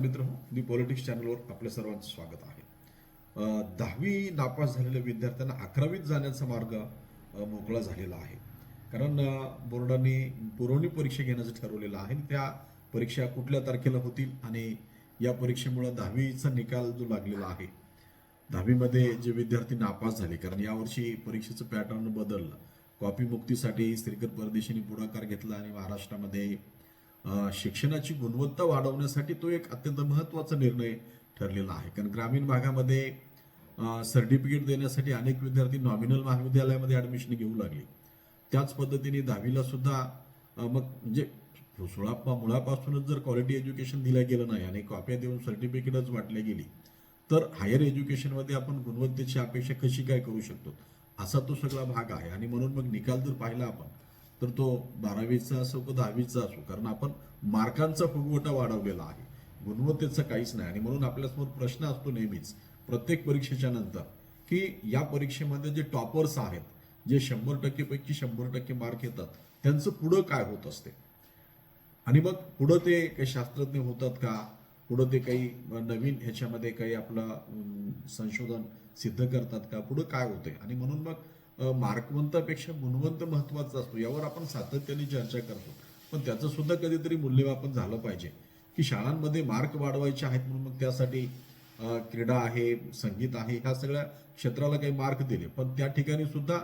मित्र दी पॉलिटिक्स चॅनलवर आपल्या सर्वांचं स्वागत आहे. दहावी नापास झालेल्या विद्यार्थ्यांना अकरावीत जाण्याचा मार्ग मोकळा झालेला आहे. कारण बोर्डाने पुरवणी परीक्षा घेण्याचं ठरवलेलं आहे. त्या परीक्षा कुठल्या तारखेला होतील आणि या परीक्षेमुळे दहावीचा निकाल जो लागलेला आहे दहावीमध्ये जे विद्यार्थी नापास झाले कारण यावर्षी परीक्षेचं पॅटर्न बदललं. कॉपी मुक्तीसाठी श्रीकर परदेशींनी पुढाकार घेतला आणि महाराष्ट्रामध्ये शिक्षणाची गुणवत्ता वाढवण्यासाठी तो एक अत्यंत महत्त्वाचा निर्णय ठरलेला आहे. कारण ग्रामीण भागामध्ये सर्टिफिकेट देण्यासाठी अनेक विद्यार्थी नॉमिनल महाविद्यालयामध्ये ॲडमिशन घेऊ लागले. त्याच पद्धतीने दहावीला सुद्धा मग म्हणजे सोळा मुळापासूनच जर क्वालिटी एज्युकेशन दिलं गेलं नाही आणि कॉप्या देऊन सर्टिफिकेटच वाटल्या गेली तर हायर एज्युकेशनमध्ये आपण गुणवत्तेची अपेक्षा कशी काय करू शकतो? असा तो सगळा भाग आहे. आणि म्हणून मग निकाल जर पाहिला आपण तर तो बारावीचा असो किंवा दहावीचा असो कारण आपण मार्कांचा फुगवटा वाढवलेला आहे. गुणवत्तेचं काहीच नाही. आणि म्हणून आपल्यासमोर प्रश्न असतो नेहमीच प्रत्येक परीक्षेच्या नंतर की या परीक्षेमध्ये जे टॉपर्स आहेत जे शंभर टक्केपैकी शंभर टक्के मार्क येतात त्यांचं पुढं काय होत असते? आणि मग पुढं ते काही शास्त्रज्ञ होतात का? पुढं ते काही नवीन ह्याच्यामध्ये काही आपलं संशोधन सिद्ध करतात का? पुढं काय होतंय आणि म्हणून मग मार्कवंतापेक्षा गुणवंत महत्त्वाचा असतो यावर आपण सातत्याने चर्चा करतो. पण त्याचं सुद्धा कधीतरी मूल्यमापन झालं पाहिजे की शाळांमध्ये मार्क वाढवायचे आहेत म्हणून मग त्यासाठी क्रीडा आहे संगीत आहे ह्या सगळ्या क्षेत्राला काही मार्क दिले. पण त्या ठिकाणी सुद्धा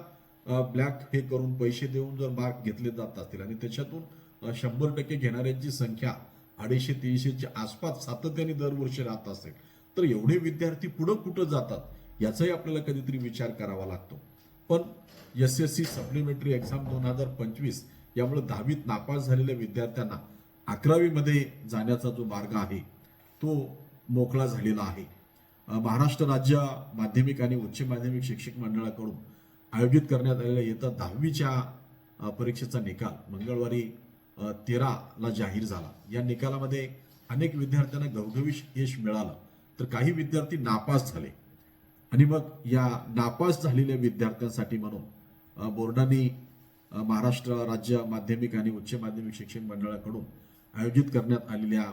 ब्लॅक हे करून पैसे देऊन जर मार्क घेतले जात असतील आणि त्याच्यातून शंभर टक्के घेणाऱ्यांची संख्या अडीचशे तीनशेच्या आसपास सातत्याने दरवर्षी राहत असेल तर एवढे विद्यार्थी पुढं कुठं जातात याचाही आपल्याला कधीतरी विचार करावा लागतो. पण S S C supplementary exam दोन हजार पंचवीस यामुळे दहावीत नापास झालेल्या विद्यार्थ्यांना अकरावीमध्ये जाण्याचा जो मार्ग आहे तो मोकळा झालेला आहे. महाराष्ट्र राज्य माध्यमिक आणि उच्च माध्यमिक शिक्षक मंडळाकडून आयोजित करण्यात आलेल्या येत्या दहावीच्या परीक्षेचा निकाल मंगळवारी तेराला जाहीर झाला. या निकालामध्ये अनेक विद्यार्थ्यांना घवघवीश यश मिळालं तर काही विद्यार्थी नापास झाले. आणि मग या नापास झालेल्या विद्यार्थ्यांसाठी म्हणून बोर्डाने महाराष्ट्र राज्य माध्यमिक आणि उच्च माध्यमिक शिक्षण मंडळाकडून आयोजित करण्यात आलेल्या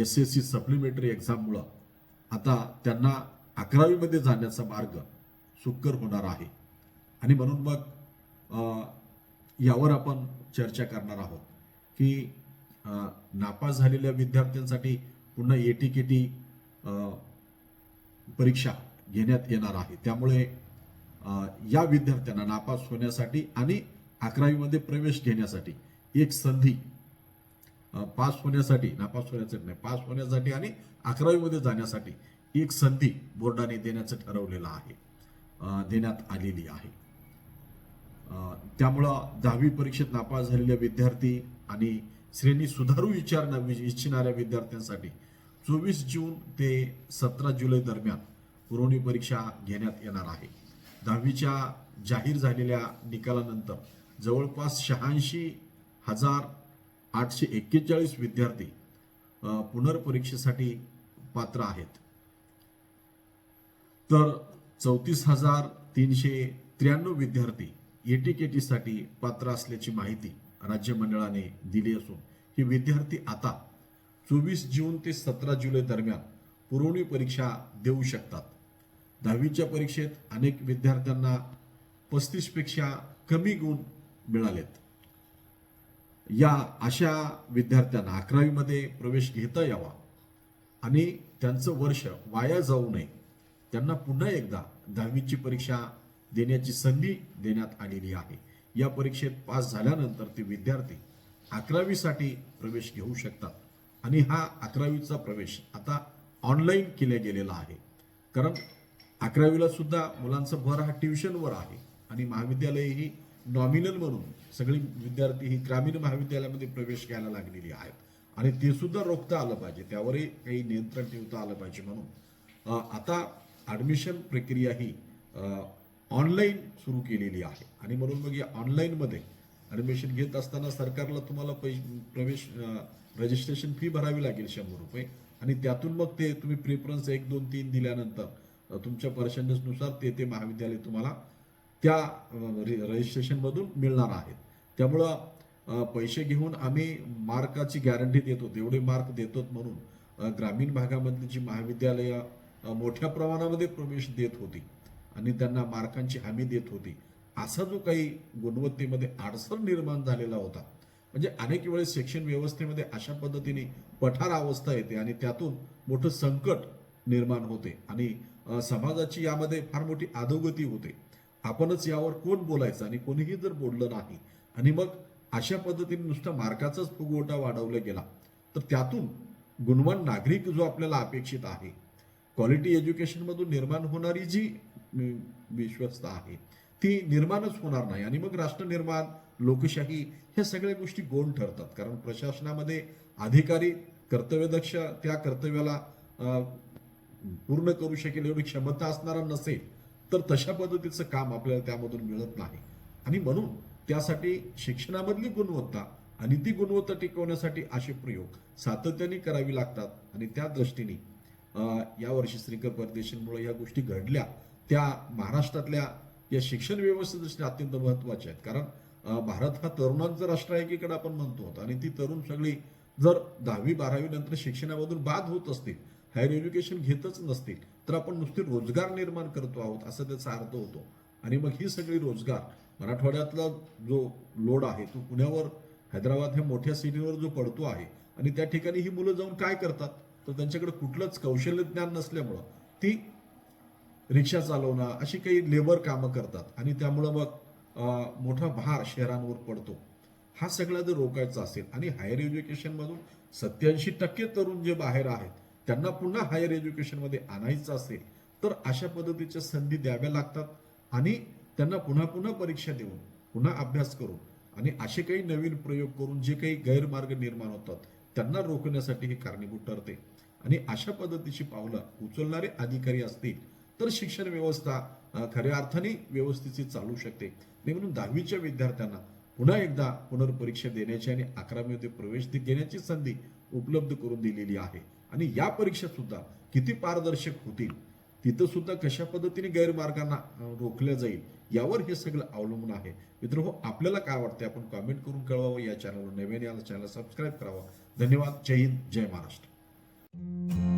एस एस सी सप्लिमेंटरी एक्झाममुळं आता त्यांना अकरावीमध्ये जाण्याचा मार्ग सुकर होणार आहे. आणि म्हणून मग यावर आपण चर्चा करणार आहोत की नापास झालेल्या विद्यार्थ्यांसाठी पुन्हा एटी केटी परीक्षा घेण्यात येणार आहे. त्यामुळे या विद्यार्थ्यांना नापास होण्यासाठी आणि अकरावीमध्ये प्रवेश घेण्यासाठी एक संधी पास होण्यासाठी नापास होण्यासाठी नाही पास होण्यासाठी आणि अकरावीमध्ये जाण्यासाठी एक संधी बोर्डाने देण्याचं ठरवलेलं आहे देण्यात आलेली आहे. त्यामुळं दहावी परीक्षेत नापास झालेल्या विद्यार्थी आणि श्रेणी सुधारू विचार इच्छिणाऱ्या विद्यार्थ्यांसाठी चोवीस जून ते सतरा जुलै दरम्यान पुरवणी परीक्षा घेण्यात येणार आहे. दहावीच्या जाहीर झालेल्या निकालानंतर जवळपास शहाऐंशी हजार आठशे एक्केचाळीस विद्यार्थी पुनर्परीक्षेसाठी पात्र आहेत. तर चौतीस हजार तीनशे त्र्याण्णव विद्यार्थी एटीकेटीसाठी पात्र असल्याची माहिती राज्य मंडळाने दिली असून हे विद्यार्थी आता चोवीस जून ते सतरा जुलै दरम्यान पुरवणी परीक्षा देऊ शकतात. दहावीच्या परीक्षेत अनेक विद्यार्थ्यांना पस्तीसपेक्षा कमी गुण मिळालेत. या अशा विद्यार्थ्यांना अकरावीमध्ये प्रवेश घेता यावा आणि त्यांचं वर्ष वाया जाऊ नये. त्यांना पुन्हा एकदा दहावीची परीक्षा देण्याची संधी देण्यात आलेली आहे. या परीक्षेत पास झाल्यानंतर ते विद्यार्थी अकरावीसाठी प्रवेश घेऊ शकतात. आणि हा अकरावीचा प्रवेश आता ऑनलाईन केला गेलेला आहे. कारण अकरावीला सुद्धा मुलांचा भर हा ट्युशनवर आहे आणि महाविद्यालय ही नॉमिनल म्हणून सगळी विद्यार्थी ही ग्रामीण महाविद्यालयामध्ये प्रवेश घ्यायला लागलेली आहेत. आणि ते सुद्धा रोखता आलं पाहिजे. त्यावरही काही नियंत्रण ठेवता आलं पाहिजे म्हणून. आता ॲडमिशन प्रक्रिया ही ऑनलाईन सुरू केलेली आहे. आणि म्हणून मग या ऑनलाईनमध्ये ॲडमिशन घेत असताना सरकारला तुम्हाला पै प्रवेश रजिस्ट्रेशन फी भरावी लागेल शंभर रुपये. आणि त्यातून मग ते तुम्ही प्रेफरन्स एक दोन तीन दिल्यानंतर तुमच्या पर्सेंटेजनुसार ते ते महाविद्यालय तुम्हाला त्या रजिस्ट्रेशनमधून मिळणार आहेत. त्यामुळं पैसे घेऊन आम्ही मार्काची गॅरंटी देतो एवढे मार्क देतो म्हणून ग्रामीण भागामधली जी महाविद्यालयं मोठ्या प्रमाणामध्ये प्रवेश देत होती आणि त्यांना मार्कांची हमी देत होती असा जो काही गुणवत्तेमध्ये अडसर निर्माण झालेला होता म्हणजे अनेक वेळेस शिक्षण व्यवस्थेमध्ये अशा पद्धतीने पठार अवस्था येते आणि त्यातून मोठं संकट निर्माण होते. आणि समाजाची यामध्ये फार मोठी अधोगती होते. आपणच यावर कोण बोलायचं आणि कोणीही जर बोललं नाही आणि मग अशा पद्धतीने नुसता मार्काचाच फुगवटा वाढवला गेला तर त्यातून गुणवान नागरिक जो आपल्याला अपेक्षित आहे क्वालिटी एज्युकेशनमधून निर्माण होणारी जी विश्वस्त आहे ती निर्माणच होणार नाही. आणि मग राष्ट्र निर्माण लोकशाही ह्या सगळ्या गोष्टी गोंड ठरतात. कारण प्रशासनामध्ये अधिकारी कर्तव्यदक्ष त्या कर्तव्याला पूर्ण करू शकेल एवढी क्षमता असणारा नसेल तर तशा पद्धतीचं काम आपल्याला त्यामधून मिळत नाही. आणि म्हणून त्यासाठी शिक्षणामधली गुणवत्ता आणि ती गुणवत्ता टिकवण्यासाठी असे प्रयोग सातत्याने करावी लागतात. आणि त्या दृष्टीने यावर्षी श्रीकर परदेशींमुळे या गोष्टी घडल्या. त्या महाराष्ट्रातल्या या शिक्षण व्यवस्थेदृष्टीने अत्यंत महत्त्वाच्या आहेत. कारण भारत हा तरुणांचं राष्ट्र आहे एकीकडे आपण म्हणतो आणि ती तरुण सगळी जर दहावी बारावी नंतर शिक्षणामधून बाद होत असतील हायर एज्युकेशन घेतच नसतील तर आपण नुसते रोजगार निर्माण करतो आहोत असं त्याचा अर्थ होतो. आणि मग ही सगळी रोजगार मराठवाड्यातला जो लोड आहे तो पुण्यावर हैदराबाद ह्या मोठ्या सिटीवर जो पडतो आहे आणि त्या ठिकाणी ही मुलं जाऊन काय करतात? तर त्यांच्याकडे कुठलंच कौशल्य ज्ञान नसल्यामुळं ती रिक्षा चालवणं अशी काही लेबर कामं करतात. आणि त्यामुळं मग मोठा भार शहरांवर पडतो. हा सगळा जर रोखायचा असेल आणि हायर एज्युकेशनमधून सत्याऐंशी टक्के तरुण जे बाहेर आहेत त्यांना पुन्हा हायर एज्युकेशनमध्ये आणायचं असेल तर अशा पद्धतीच्या संधी द्याव्या लागतात आणि त्यांना पुन्हा पुन्हा परीक्षा देऊन पुन्हा अभ्यास करून आणि असे काही नवीन प्रयोग करून जे काही गैरमार्ग निर्माण होतात त्यांना रोखण्यासाठी हे कारणीभूत ठरते. आणि अशा पद्धतीची पावलं उचलणारे अधिकारी असतील तर शिक्षण व्यवस्था खऱ्या अर्थाने व्यवस्थित चालू शकते. आणि म्हणून दहावीच्या विद्यार्थ्यांना पुन्हा एकदा पुनर्परीक्षा देण्याची आणि अकरावीमध्ये प्रवेश देण्याची घेण्याची संधी उपलब्ध करून दिलेली आहे. आणि या परीक्षा सुद्धा किती पारदर्शक होतील तिथं सुद्धा कशा पद्धतीने गैरमार्गांना रोखल्या जाईल यावर हे सगळं अवलंबून आहे. मित्र हो आपल्याला काय वाटतं आपण कमेंट करून कळवावं या चॅनलवर नवीन याला चॅनल सबस्क्राईब करावा. धन्यवाद. जय हिंद. जय महाराष्ट्र.